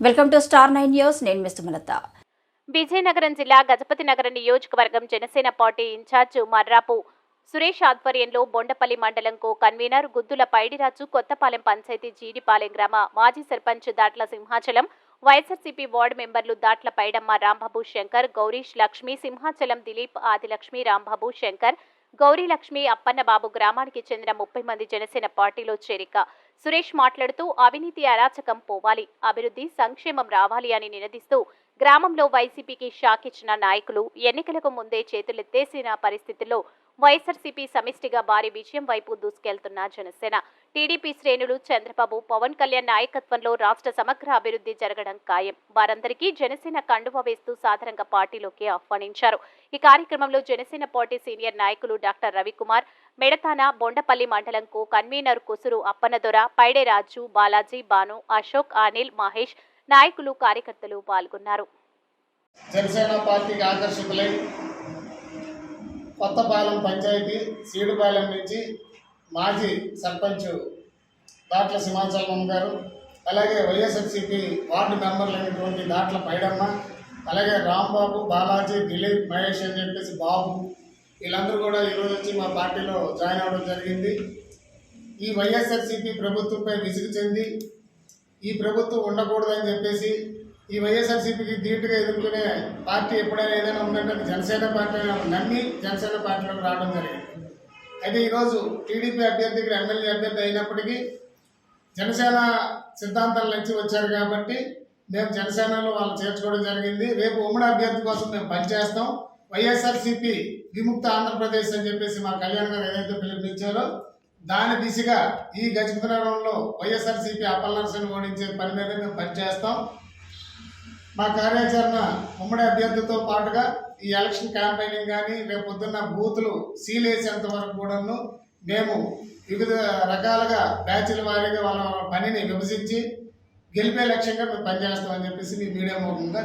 Welcome to star nine news. నేను miss Sumalatha Vizianagaram జిల్లా గజపతి నగర నియోజకవర్గం జనసేన పార్టీ ఇన్ఛార్జ్ మర్రాపు సురేష్ ఆధ్వర్యంలో బొండపల్లి మండలం కో కన్వీనర్ గుద్దుల పైడిరాజు కొత్తపాలెం పంచాయతీ జీడిపాలెం గ్రామ మాజీ సర్పంచ్ దాట్ల సింహాచలం వైఎస్ఆర్సీపీ వార్డు మెంబర్లు దాట్ల పైడమ్మ రాంబాబు శంకర్ గౌరీష్ లక్ష్మి సింహాచలం దిలీప్ ఆదిలక్ష్మి రాంబాబు శంకర్ గౌరీ లక్ష్మి అప్పన్నబాబు గ్రామానికి చెందిన ముప్పై మంది జనసేన పార్టీలో చేరిక సురేష్ మాట్లాడుతూ అవినీతి అరాచకం పోవాలి. అభివృద్ధి సంక్షేమం రావాలి అని నినదిస్తూ గ్రామంలో వైసీపీకి షాక్ ఇచ్చిన నాయకులు ఎన్నికలకు ముందే చేతులెత్తేసిన పరిస్థితుల్లో వైఎస్ఆర్సీపీ సమిష్టిగా భారీ విజయం వైపు దూసుకెళ్తున్న జనసేన. టీడీపీ శ్రేణులు చంద్రబాబు పవన్ కళ్యాణ్ నాయకత్వంలో రాష్ట్ర సమగ్ర అభివృద్ధి జరగడం ఖాయం. వారందరికీ జనసేన కండువ వేస్తూ సాధారణంగా పార్టీలోకి ఆహ్వానించారు. ఈ కార్యక్రమంలో జనసేన పార్టీ సీనియర్ నాయకులు డాక్టర్ రవికుమార్ మెడతాన బొండపల్లి మండలంకు కన్వీనర్ కుసురు అప్పనదొర పైడేరాజు బాలాజీ బాను అశోక్ అనిల్ మహేష్ నాయకులు కార్యకర్తలు పాల్గొన్నారు. జనసేన పార్టీకి ఆకర్షితులై కొత్తపాలెం పంచాయతీ సీడుపాలెం నుంచి మాజీ సర్పంచ్ దాట్ల సింహాచలం గారు అలాగే వైఎస్ఆర్సీపీ వార్డు మెంబర్లైనటువంటి దాట్ల పైడమ్మ అలాగే రాంబాబు బాలాజీ దిలీప్ మహేష్ అని చెప్పేసి బాబు వీళ్ళందరూ కూడా ఈరోజు వచ్చి మా పార్టీలో జాయిన్ అవ్వడం జరిగింది. ఈ వైఎస్ఆర్సీపీ ప్రభుత్వంపై విసుగు చెంది ఈ ప్రభుత్వం ఉండకూడదని చెప్పేసి ఈ వైఎస్ఆర్సీపీకి ధీటుగా ఎదుర్కొనే పార్టీ ఎప్పుడైనా ఏదైనా ఉందంటే జనసేన పార్టీ నమ్మి జనసేన పార్టీలోకి రావడం జరిగింది. అయితే ఈరోజు టీడీపీ అభ్యర్థికి ఎమ్మెల్యే అభ్యర్థి అయినప్పటికీ జనసేన సిద్ధాంతాల నుంచి వచ్చారు కాబట్టి మేము జనసేనలో వాళ్ళు చేర్చుకోవడం జరిగింది. రేపు ఉమ్మడి అభ్యర్థి కోసం మేము పనిచేస్తాం. వైఎస్ఆర్సీపీ విముక్త ఆంధ్రప్రదేశ్ అని చెప్పేసి మా కళ్యాణ్ గారు ఏదైతే పిలుపునిచ్చారో దాని దిశగా ఈ గజపతినగరంలో వైఎస్ఆర్సీపీ అప్పలనరసని ఓడించే పని మీద మేము పనిచేస్తాం. మా కార్యాచరణ ఉమ్మడి అభ్యర్థితో పాటుగా ఈ ఎలక్షన్ క్యాంపెయినింగ్ కానీ రేపు పొద్దున్న బూతులు సీల్ వేసేంత వరకు కూడాను మేము వివిధ రకాలుగా బ్యాచ్ల వారీగా వాళ్ళ పనిని విభజించి గెలిపే లక్ష్యంగా మేము పనిచేస్తామని చెప్పేసి మీ మీడియా మూలంగా